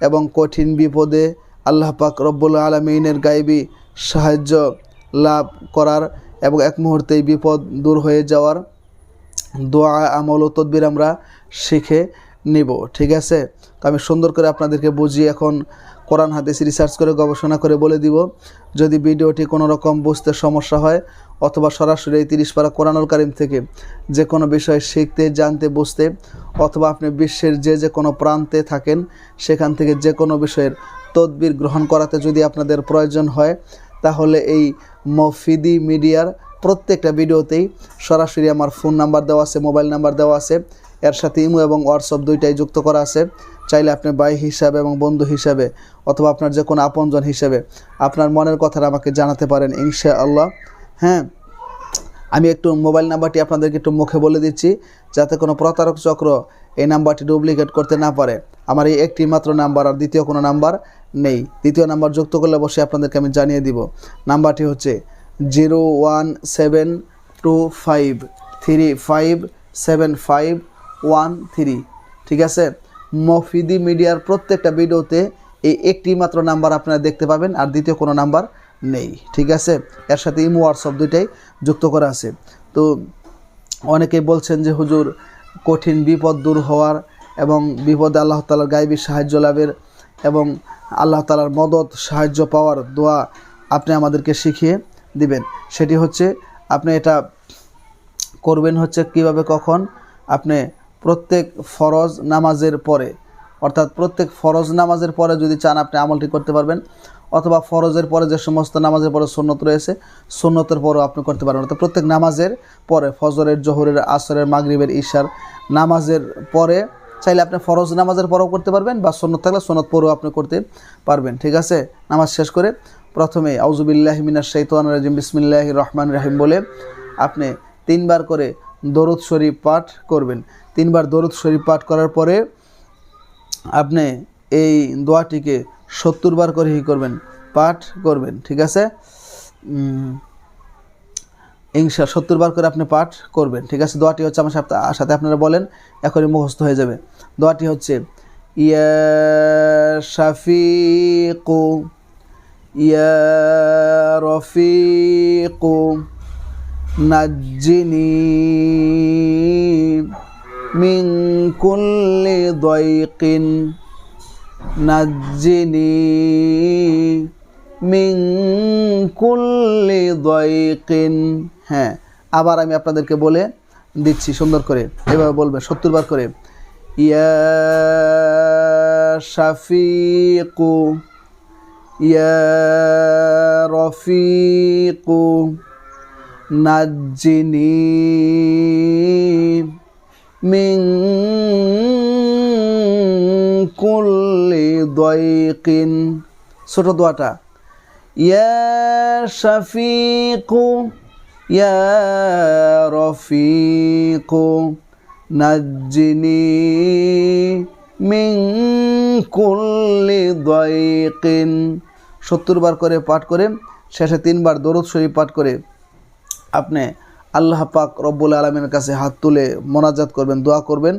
এবং কঠিন বিপদে আল্লাহ পাক রব্বুল আলমিনের গাইবি সাহায্য লাভ করার এবং এক মুহূর্তেই বিপদ দূর হয়ে যাওয়ার দোয়া, আমল ও তদ্বির আমরা শিখে নিব, ঠিক আছে? তো আমি সুন্দর করে আপনাদেরকে বুঝিয়ে এখন কোরআন হাদিস রিসার্চ করে, গবেষণা করে বলে দিব। যদি ভিডিওটি কোনো রকম বুঝতে সমস্যা হয়, অথবা সরাসরি এই তিরিশ পারা কোরআনুল কারিম থেকে যে কোনো বিষয় শিখতে, জানতে, বুঝতে, অথবা আপনি বিশ্বের যে যে কোনো প্রান্তে থাকেন, সেখান থেকে যে কোনো বিষয়ের তদবির গ্রহণ করাতে যদি আপনাদের প্রয়োজন হয়, তাহলে এই মফিদি মিডিয়ার প্রত্যেকটা ভিডিওতেই সরাসরি আমার ফোন নাম্বার দেওয়া আছে মোবাইল নাম্বার দেওয়া আছে। এর সাথে ইমো এবং হোয়াটসঅ্যাপ দুইটাই যুক্ত করা আছে। চাইলে আপনি ভাই হিসাবে এবং বন্ধু হিসাবে অথবা আপনার যে কোনো আপনজন হিসাবে আপনার মনের কথাটা আমাকে জানাতে পারেন ইনশা আল্লাহ হ্যাঁ আমি একটু মোবাইল নাম্বারটি আপনাদেরকে একটু মুখে বলে দিচ্ছি যাতে কোনো প্রতারক চক্র এই নাম্বারটি ডুপ্লিকেট করতে না পারে। আমার এই একটি মাত্র নাম্বার আর দ্বিতীয় কোনো নাম্বার নেই। দ্বিতীয় নাম্বার যুক্ত করলে অবশ্যই আপনাদেরকে আমি জানিয়ে দিব। নাম্বারটি হচ্ছে zero one seven two five three five seven five one three, ঠিক আছে? মফিদি মিডিয়ার প্রত্যেকটা ভিডিওতে এই একটি মাত্র নাম্বার আপনারা দেখতে পাবেন আর দ্বিতীয় কোনো নাম্বার নেই, ঠিক আছে? এর সাথে ইমো হোয়াটসঅ্যাপ দুইটাই যুক্ত করা আছে। তো অনেকেই বলছেন যে, হুজুর, কঠিন বিপদ দূর হওয়ার এবং বিপদে আল্লাহ তালার গাইবী সাহায্য লাভের এবং আল্লাহ তালার মদত, সাহায্য পাওয়ার দোয়া আপনি আমাদেরকে শিখিয়ে দিবেন। সেটি হচ্ছে, আপনি এটা করবেন হচ্ছে কীভাবে কখন? আপনি প্রত্যেক ফরজ নামাজের পরে, অর্থাৎ প্রত্যেক ফরজ নামাজের পরে যদি চান আপনি আমলটি করতে পারবেন, অথবা ফরজের পরে যে সমস্ত নামাজের পরে সুন্নত রয়েছে, সুন্নতের পরেও আপনি করতে পারবেন। অর্থাৎ প্রত্যেক নামাজের পরে, ফজরের, জোহরের, আসরের, মাগরিবের, ঈশার নামাজের পরে চাইলে আপনি ফরজ নামাজের পরেও করতে পারবেন বা সন্নত থাকলে সন্নত পরেও আপনি করতে পারবেন। ঠিক আছে? নামাজ শেষ করে প্রথমে আউজুবিল্লাহ মিনার শৈতান রাজিম বিসমিল্লাহ রহমান রাহিম বলে আপনি তিনবার করে দরুদ শরীফ পাঠ করবেন। তিনবার দরুদ শরীফ পাঠ করার পরে আপনি এই দোয়াটিকে সত্তর বার করে ই করবেন, পাঠ করবেন, ঠিক আছে? ইংশা সত্তর বার করে আপনি পাঠ করবেন, ঠিক আছে? দোয়াটি হচ্ছে আমার সাথে সাথে আপনারা বলেন, এখনই মুখস্থ হয়ে যাবে। দোয়াটি হচ্ছে, ইয়া শাফিকু, ইয়া রফিকু। নাজ্জিনি মিন কুল্লি দয়কিন নাজ্জিনি মিন কুল্লি দয়কিন হ্যাঁ আবার আমি আপনাদেরকে বলে দিচ্ছি, সুন্দর করে, এভাবে বলবে সত্তর বার করে। ইয়া শাফিকু, ইয়া রফিকু। নাজ্জিনি মিং কুল্লি দয়কিন ছোট দোয়াটা। ইয়া শাফিকু, ইয়া রফিকু নাজ্জিনি মিং কুল্লি দয়কিন সত্তর বার করে পাঠ করে শেষে তিনবার দরুদ শরীফ পাঠ করে আপনি আল্লাহ পাক রব্বুল আলমের কাছে হাত তুলে মোনাজাত করবেন, দোয়া করবেন।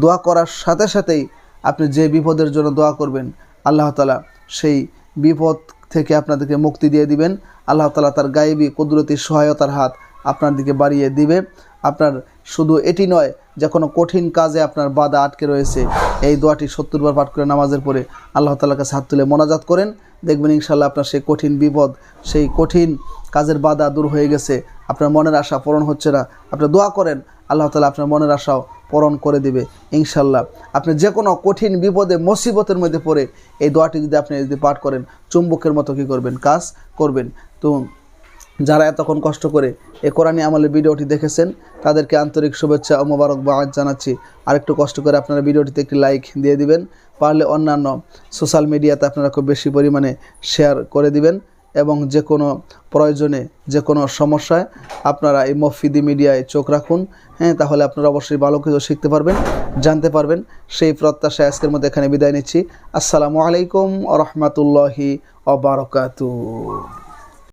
দোয়া করার সাথে সাথেই আপনি যে বিপদের জন্য দোয়া করবেন, আল্লাহ তালা সেই বিপদ থেকে আপনাদেরকে মুক্তি দিয়ে দিবেন। আল্লাহ তালা তার গায়েবী কুদরতি সহায়তার হাত আপনার দিকে বাড়িয়ে দিবে। আপনার শুধু এটি নয়, যে কোনো কঠিন কাজে আপনার বাধা আটকে রয়েছে। এই দোয়াটি সত্তর বার পাঠ করে নামাজের পরে আল্লাহ তালার কাছে হাত তুলে মোনাজাত করেন। দেখবেন ইনশাল্লাহ আপনার সেই কঠিন বিপদ, সেই কঠিন কাজের বাধা দূর হয়ে গেছে। আপনার মনের আশা পূরণ হচ্ছে না। আপনি দোয়া করেন, আল্লাহ তালা আপনার মনের আশাও পূরণ করে দিবে ইনশাল্লাহ আপনি যে কোনো কঠিন বিপদে, মুসিবতের মধ্যে পড়ে এই দোয়াটি যদি আপনি যদি পাঠ করেন, চুম্বকের মতো কী করবেন? কাজ করবেন। তো যারা এতক্ষণ কষ্ট করে এ কোরআনী আমলের ভিডিওটি দেখেছেন, তাদেরকে আন্তরিক শুভেচ্ছা ও মোবারকবাদ জানাচ্ছি। আরেকটু কষ্ট করে আপনারা ভিডিওটিতে একটি লাইক দিয়ে দিবেন, পারলে অন্যান্য সোশ্যাল মিডিয়াতে আপনারা খুব বেশি পরিমাণে শেয়ার করে দিবেন এবং যে কোনো প্রয়োজনে যে কোনো সমস্যায় আপনারা এই মফিদি মিডিয়ায় চোখ রাখুন। হ্যাঁ তাহলে আপনারা অবশ্যই ভালো কিছু শিখতে পারবেন, জানতে পারবেন। সেই প্রত্যাশায় আজকের মধ্যে এখানে বিদায় নিচ্ছি। আসসালামু আলাইকুম আ রহমতুল্লাহি অবরকাতু